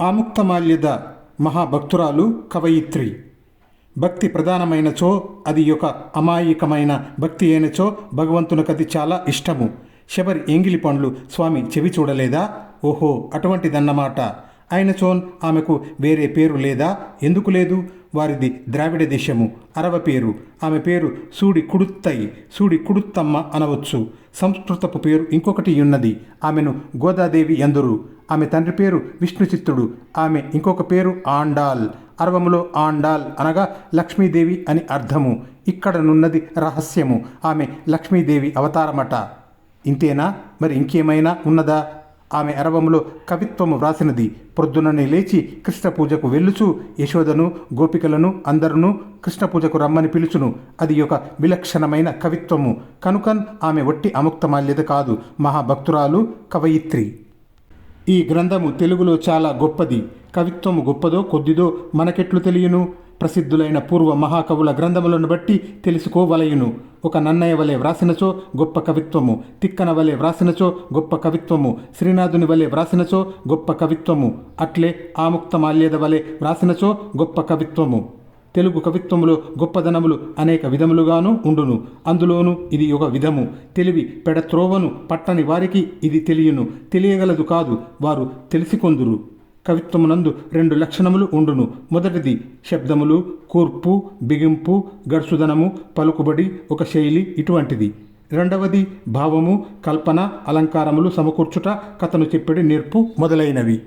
ఆముక్తమాల్యద మహాభక్తురాలు కవయిత్రి. భక్తి ప్రధానమైనచో అది ఒక అమాయకమైన భక్తి అయినచో భగవంతునికది చాలా ఇష్టము. శబరి ఎంగిలి పండ్లు స్వామి చెవి చూడలేదా? ఓహో అటువంటిదన్నమాట. అయినచోన్ ఆమెకు వేరే పేరు లేదా? ఎందుకు లేదు? వారిది ద్రావిడ దేశము అరవ పేరు. ఆమె పేరు సూడి కుడుత్తై సూడి కుడుత్తమ్మ అనవచ్చు. సంస్కృతపు పేరు ఇంకొకటి ఉన్నది. ఆమెను గోదాదేవి ఎందురు ఆమె తండ్రి పేరు విష్ణుచిత్తుడు. ఆమె ఇంకొక పేరు ఆండాల్. అరవములో ఆండాల్ అనగా లక్ష్మీదేవి అని అర్థము. ఇక్కడనున్నది రహస్యము. ఆమె లక్ష్మీదేవి అవతారమట. ఇంతేనా? మరి ఇంకేమైనా ఉన్నదా? ఆమె అరవములో కవిత్వము వ్రాసినది. ప్రొద్దుననే లేచి కృష్ణ పూజకు వెళ్ళుచు యశోదను గోపికలను అందరును కృష్ణ పూజకు రమ్మని పిలుచును. అది ఒక విలక్షణమైన కవిత్వము. కనుకన్ ఆమె ఒట్టి అముక్తమాల్యద కాదు. మహాభక్తురాలు కవయిత్రి. ఈ గ్రంథము తెలుగులో చాలా గొప్పది. కవిత్వము గొప్పదో కొద్దిదో మనకెట్లు తెలియను? ప్రసిద్ధులైన పూర్వ మహాకవుల గ్రంథములను బట్టి తెలుసుకోవలయును. ఒక నన్నయ్య వలె వ్రాసినచో గొప్ప కవిత్వము. తిక్కన వలె వ్రాసినచో గొప్ప కవిత్వము. శ్రీనాథుని వలె వ్రాసినచో గొప్ప కవిత్వము. అట్లే ఆముక్తమాల్యద వలె వ్రాసినచో గొప్ప కవిత్వము. తెలుగు కవిత్వములో గొప్పదనములు అనేక విధములుగాను ఉండును. అందులోనూ ఇది ఒక విధము. తెలివి పెడత్రోవను పట్టని వారికి ఇది తెలియను. తెలియగలదు కాదు వారు తెలిసికొందురు. కవిత్వమునందు రెండు లక్షణములు ఉండును. మొదటిది శబ్దములు కూర్పు బిగింపు గడుసుదనము పలుకుబడి ఒక శైలి ఇటువంటిది. రెండవది భావము కల్పన అలంకారములు సమకూర్చుట కథను చెప్పడి నేర్పు మొదలైనవి.